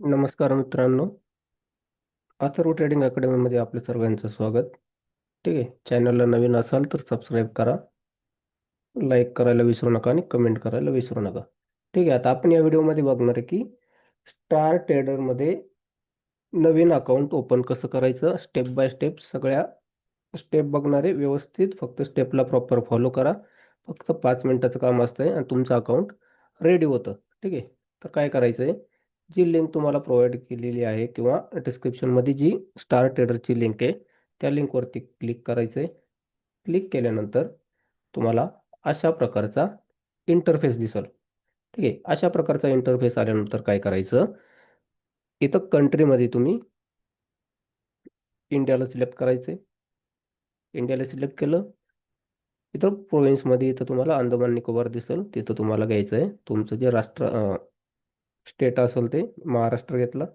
नमस्कार मित्रांनो. अथर्व ट्रेडिंग अकॅडमीमध्ये आपल्या सर्वांचं स्वागत. ठीक आहे चॅनलला नवीन असाल तर सबस्क्राईब करा. लाईक करायला विसरू नका आणि कमेंट करायला विसरू नका. ठीक आहे आता आपण या व्हिडिओमध्ये बघणार आहे की स्टार ट्रेडरमध्ये नवीन अकाउंट ओपन कसं करायचं स्टेप बाय स्टेप सगळ्या स्टेप बघणार आहे. व्यवस्थित फक्त स्टेपला प्रॉपर फॉलो करा. फक्त पाच मिनिटाचं काम असतं आहे आणि तुमचं अकाउंट रेडी होतं. ठीक आहे तर काय करायचं आहे जी लिंक तुम्हाला प्रोव्हाइड केलेली आहे किंवा डिस्क्रिप्शनमध्ये जी स्टार ट्रेडरची लिंक आहे त्या लिंकवरती क्लिक करायचं आहे क्लिक केल्यानंतर तुम्हाला अशा प्रकारचा इंटरफेस दिसल. ठीक आहे? अशा प्रकारचा इंटरफेस आल्यानंतर काय करायचं? इथं कंट्रीमध्ये तुम्ही इंडियाला सिलेक्ट करायचं आहे इंडियाला सिलेक्ट केलं. इथं प्रोविन्समध्ये इथं तुम्हाला अंदमान निकोबार दिसेल. तिथं तुम्हाला घ्यायचं आहे तुमचं जे राष्ट्र स्टेट असेल ते महाराष्ट्र घेतला.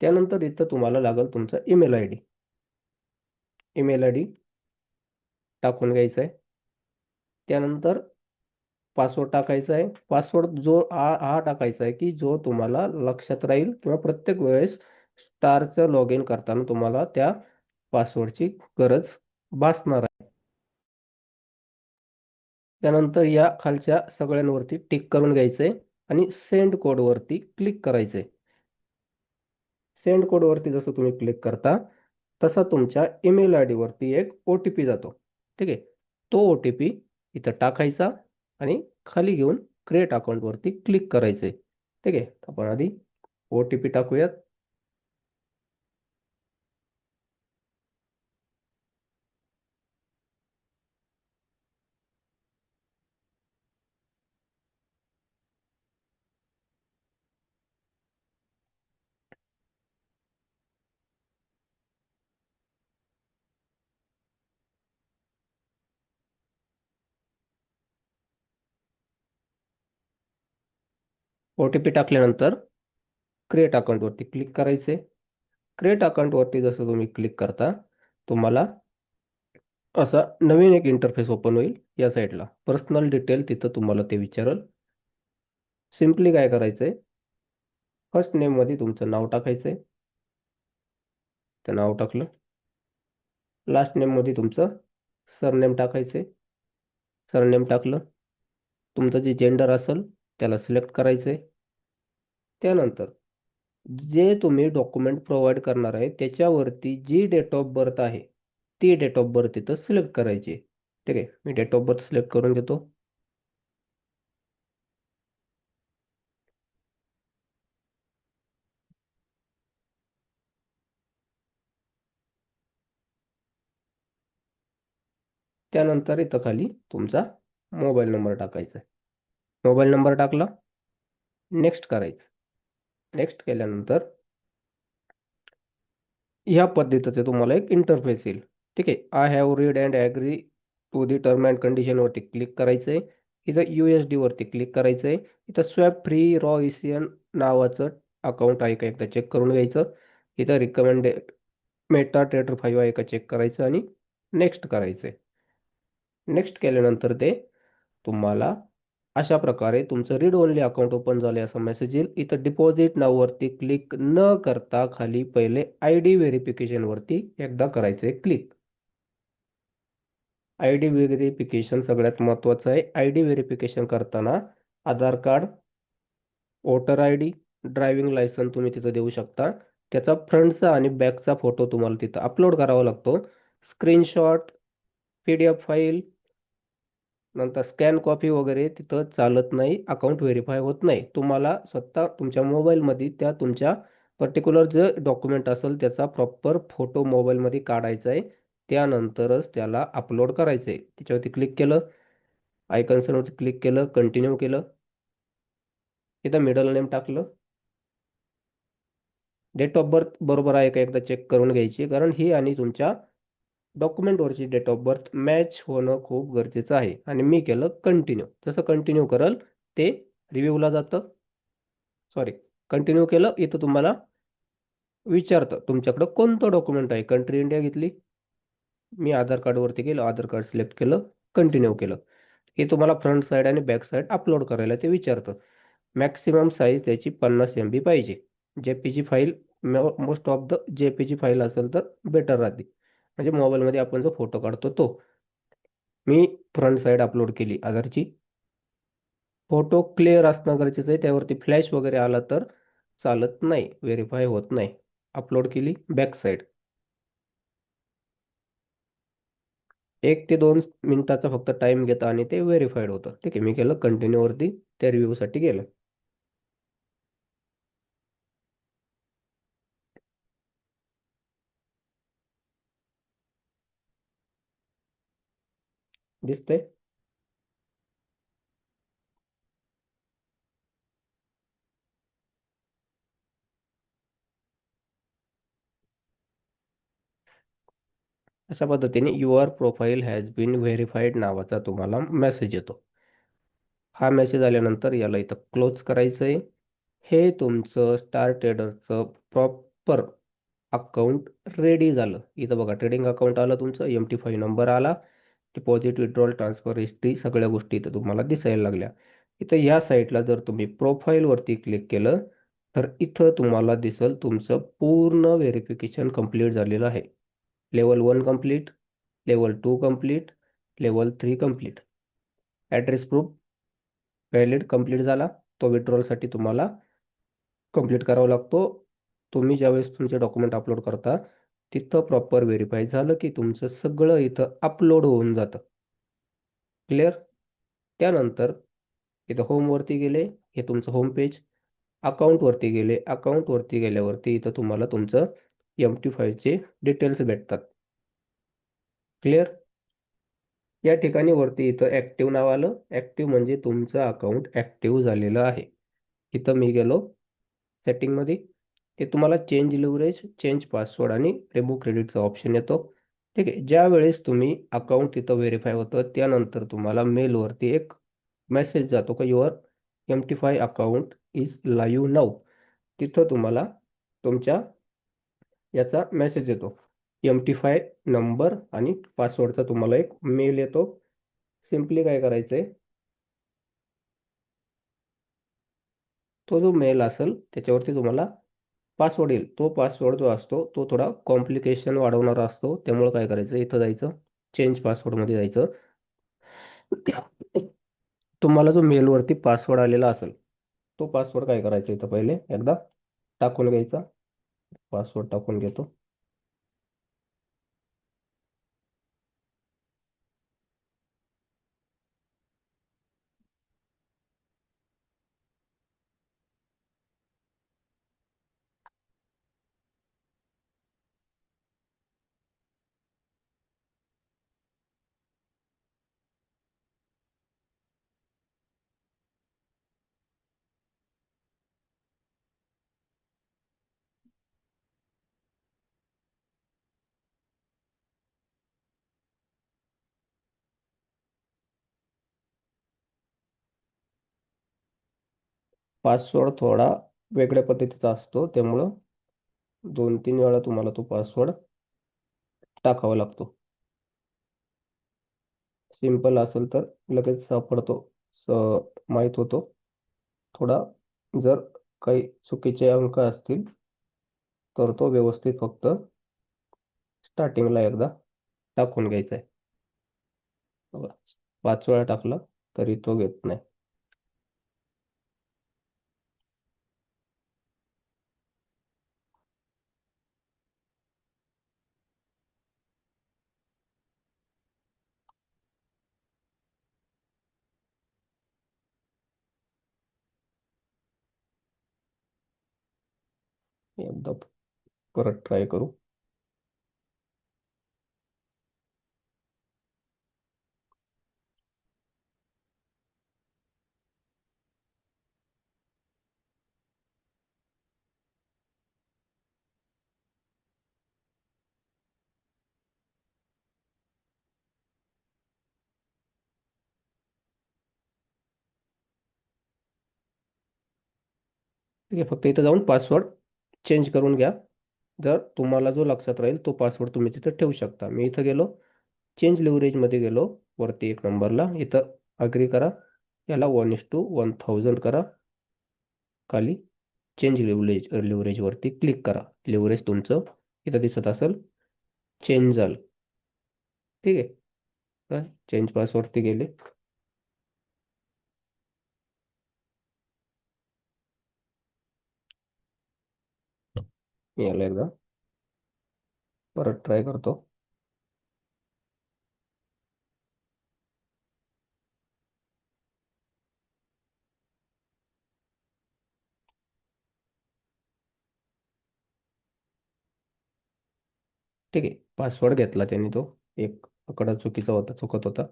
त्यानंतर इथं तुम्हाला लागेल तुमचा email I D email I D टाकून घ्यायचा आहे. त्यानंतर पासवर्ड टाकायचा आहे. पासवर्ड जो हा हा टाकायचा आहे की जो तुम्हाला लक्षात राहील किंवा प्रत्येक वेळेस स्टारचं लॉग इन करताना तुम्हाला त्या पासवर्डची गरज भासणार त्यानंतर या खालच्या सगळ्यांवरती टिक करून घ्यायचं आहे आणि सेंड कोडवरती क्लिक करायचं आहे सेंड कोडवरती जसं तुम्ही क्लिक करता तसा तुमच्या ईमेल आय डीवरती एक ओ टी पी जातो. ठीक आहे? तो ओ टी पी इथं टाकायचा आणि खाली घेऊन क्रिएट अकाउंटवरती क्लिक करायचं आहे ठीक आहे? आपण आधी ओ टी पी टाकूयात. ओ टी पी टाकल्यानंतर क्रिएट अकाउंटवरती क्लिक करायचे. क्रिएट अकाउंटवरती जसं तुम्ही क्लिक करता तुम्हाला असा नवीन एक इंटरफेस ओपन होईल या साईडला पर्सनल डिटेल तिथं तुम्हाला ते विचारल. सिम्पली काय करायचं आहे फर्स्ट नेममध्ये तुमचं नाव टाकायचं आहे ते नाव टाकलं. लास्ट नेममध्ये तुमचं सरनेम टाकायचं आहे सरनेम टाकलं. तुमचं जे जेंडर असेल त्याला सिलेक्ट करायचं आहे त्यानंतर जे तुम्ही डॉक्युमेंट प्रोव्हाइड करणार आहे त्याच्यावरती जी डेट ऑफ बर्थ आहे ती डेट ऑफ बर्थ इथं सिलेक्ट करायची ठीक आहे? मी डेट ऑफ बर्थ सिलेक्ट करून घेतो. त्यानंतर इथं खाली तुमचा मोबाईल नंबर टाकायचा आहे. मोबाईल नंबर टाकला. नेक्स्ट करायचं. नेक्स्ट केल्यानंतर ह्या पद्धतीचं तुम्हाला एक इंटरफेस येईल. ठीक आहे? I have read and agree to the term and कंडिशनवरती click करायचं आहे इथं यू एस डीवरती क्लिक करायचं आहे इथं स्वॅप फ्री रॉ इसियन नावाचं अकाउंट आहे का एकदा चेक करून घ्यायचं. इथं रिकमेंडे मेटा ट्रेटर फाईव्ह आहे का चेक करायचं आणि नेक्स्ट करायचं आहे नेक्स्ट केल्यानंतर ते तुम्हाला अशा प्रकारे तुमचं रीड ओनली अकाउंट ओपन झाले असं मेसेज येईल. इथं डिपॉझिट नाववरती क्लिक न करता खाली पहिले आय डी व्हेरिफिकेशनवरती एकदा करायचं आहे क्लिक आय डी व्हेरिफिकेशन सगळ्यात महत्त्वाचं आहे. आय डी व्हेरिफिकेशन करताना Aadhaar card voter I D driving licence तुम्ही तिथं देऊ शकता. त्याचा फ्रंटचा आणि बॅकचा फोटो तुम्हाला तिथं अपलोड करावा लागतो. Screenshot P D F file नंतर स्कॅन कॉपी वगैरे तिथं चालत नाही अकाउंट व्हेरीफाय होत नाही. तुम्हाला स्वतः तुमच्या मोबाईलमध्ये त्या तुमच्या पर्टिक्युलर जे डॉक्युमेंट असेल त्याचा प्रॉपर फोटो मोबाईलमध्ये काढायचा आहे. त्यानंतरच त्याला अपलोड करायचं आहे. त्याच्यावरती क्लिक केलं. आय क्लिक केलं. कंटिन्यू केलं. इथं मिडल नेम टाकलं. डेट ऑफ बर्थ बरोबर आहे का एकदा चेक करून घ्यायची? कारण ही आणि तुमच्या डॉक्युमेंटवरची डेट ऑफ बर्थ मॅच होणं खूप गरजेचं आहे. आणि मी केलं कंटिन्यू. जसं कंटिन्यू करल ते रिव्ह्यूला जातं. सॉरी कंटिन्यू केलं इथं तुम्हाला विचारतं तुमच्याकडं कोणतं डॉक्युमेंट आहे? कंट्री इंडिया घेतली? मी आधार कार्डवरती गेलो आधार कार्ड सिलेक्ट केलं कंटिन्यू केलं. हे तुम्हाला फ्रंट साईड आणि बॅक साईड अपलोड करायला ते विचारतं. मॅक्सिमम साईज त्याची पन्नास एम बी पाहिजे. J P G file most of the J P G file असेल तर बेटर राहते. म्हणजे मोबाईलमध्ये आपण जो फोटो काढतो तो. मी फ्रंट साईड अपलोड केली आधारची. फोटो क्लिअर असणं गरजेचं आहे. त्यावरती फ्लॅश वगैरे आला तर चालत नाही व्हेरीफाय होत नाही. अपलोड केली बॅक साईड. एक ते दोन मिनिटाचा फक्त टाइम घेतं आणि ते व्हेरीफाईड होतं. ठीक आहे मी केलं कंटिन्यूवरती त्या रिव्ह्यूसाठी गेलं. दिसतंय अशा पद्धतीने your profile has been verified नावाचा तुम्हाला मेसेज येतो. हा मेसेज आल्यानंतर याला इथं क्लोज करायचं आहे हे तुमचं स्टार ट्रेडरचं प्रॉपर अकाउंट रेडी झालं. इथं बघा ट्रेडिंग अकाउंट आलं तुमचं एम टी फाईव्ह नंबर आला. डिपॉझिट विड्रॉल ट्रान्सफर हिस्ट्री सगळ्या गोष्टी इथं तुम्हाला दिसायला लागल्या. इथं या साईटला जर तुम्ही प्रोफाईलवरती क्लिक केलं तर इथं तुम्हाला दिसल तुमचं पूर्ण व्हेरिफिकेशन कंप्लीट झालेलं आहे. Level one complete level two complete level three complete address proof valid complete झाला. तो विड्रॉलसाठी तुम्हाला कंप्लीट करावा लागतो. तुम्ही ज्यावेळेस तुमचे डॉक्युमेंट अपलोड करता तिथं प्रॉपर व्हेरीफाय झालं की तुमचं सगळं इथं अपलोड होऊन जातं. क्लिअर त्यानंतर इथं होमवरती गेले हे तुमचं होम पेज अकाउंटवरती गेले अकाउंटवरती गेल्यावरती इथं तुम्हाला तुमचं एम टी फायचे डिटेल्स भेटतात. क्लिअर या ठिकाणी वरती इथं ॲक्टिव्ह नाव आलं. ॲक्टिव्ह म्हणजे तुमचं अकाउंट ॲक्टिव्ह झालेलं आहे. इथं मी गेलो सेटिंगमध्ये ते तुम्हाला चेंज लिव्हरेज चेंज पासवर्ड आणि रिमूव्ह क्रेडिटचा ऑप्शन येतो. ठीक आहे ज्या वेळेस तुम्ही अकाउंट तिथं व्हेरीफाय होतं त्यानंतर तुम्हाला मेलवरती एक मेसेज जातो का your M T five account is live now तिथं तुम्हाला तुमच्या याचा मेसेज येतो. एम टी फाय नंबर आणि पासवर्डचा तुम्हाला एक मेल येतो. सिम्पली काय करायचं आहे तो जो मेल असेल त्याच्यावरती तुम्हाला पासवर्ड येईल. तो पासवर्ड जो असतो तो थोडा कॉम्प्लिकेशन वाढवणारा असतो. त्यामुळे काय करायचं? इथं जायचं. चेंज पासवर्डमध्ये जायचं. तुम्हाला जो मेलवरती पासवर्ड आलेला असेल तो पासवर्ड काय करायचा इथं पहिले? एकदा टाकून घ्यायचा. पासवर्ड टाकून घेतो. पासवर्ड थोडा वेगळ्या पद्धतीचा असतो त्यामुळं दोन तीन वेळा तुम्हाला तो पासवर्ड टाकावा लागतो. सिंपल असेल तर लगेच सापडतो माहीत होतो. थोडा जर काही चुकीचे अंक असतील तर तो व्यवस्थित फक्त स्टार्टिंगला एकदा टाकून घ्यायचा आहे. पाच वेळा टाकला तरी तो घेत नाही. एकदा परत ट्राय करू. फक्त इथं जाऊन पासवर्ड चेंज करून घ्या. जर तुम्हाला जो लक्षात राहील तो पासवर्ड तुम्ही तिथं ठेवू शकता. मी इथं गेलो चेंज लिव्हरेजमध्ये गेलो वरती एक नंबरला इथं अग्री करा. याला one is to one thousand करा. खाली चेंज लिव्हरेज लिव्हरेजवरती क्लिक करा. लिव्हरेज तुमचं इथं दिसत असेल चेंज झालं. ठीक आहे. चेंज पासवरती गेले. याला एकदा. परत ट्राय करतो. ठीक आहे. पासवर्ड घेतला त्यांनी तो. एक आकडा चुकीचा होता चुकत होता.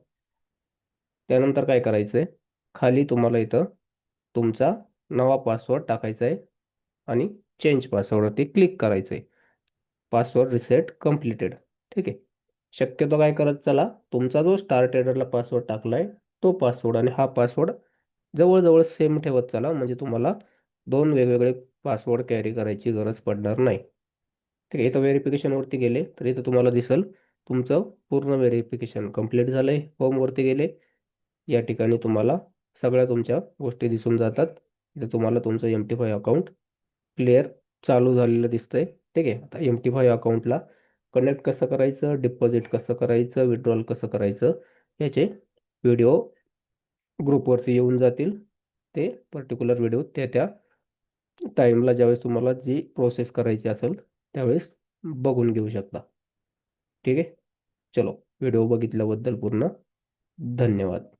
त्यानंतर काय करायचं आहे खाली तुम्हाला इथं तुमचा नवा पासवर्ड टाकायचा आहे. आणि चेंज पासवर्डवरती क्लिक करायचं आहे पासवर्ड रिसेट कम्प्लिटेड ठीक आहे? शक्यतो काय करत चला तुमचा जो स्टार ला पासवर्ड टाकला आहे तो पासवर्ड आणि हा पासवर्ड जवळजवळ सेम ठेवत चला म्हणजे तुम्हाला दोन वेगवेगळे पासवर्ड कॅरी करायची गरज पडणार नाही. ठीक आहे? इथं व्हेरिफिकेशनवरती गेले तर इथं तुम्हाला दिसेल तुमचं पूर्ण व्हेरिफिकेशन कंप्लीट झालं आहे होमवरती गेले. या ठिकाणी तुम्हाला सगळ्या तुमच्या गोष्टी दिसून जातात. इथं तुम्हाला तुमचं M T five account clear चालू झालेलं दिसतंय. ठीक आहे? आता एम टी फाय अकाउंटला कनेक्ट कसं करायचं? डिपॉझिट कसं करायचं? विड्रॉल कसं करायचं? याचे व्हिडिओ ग्रुपवरती येऊन जातील. ते पर्टिक्युलर व्हिडिओ त्या त्या टाईमला ज्यावेळेस तुम्हाला जी प्रोसेस करायची असेल त्यावेळेस बघून घेऊ शकता. ठीक आहे? चलो व्हिडिओ बघितल्याबद्दल पूर्ण धन्यवाद.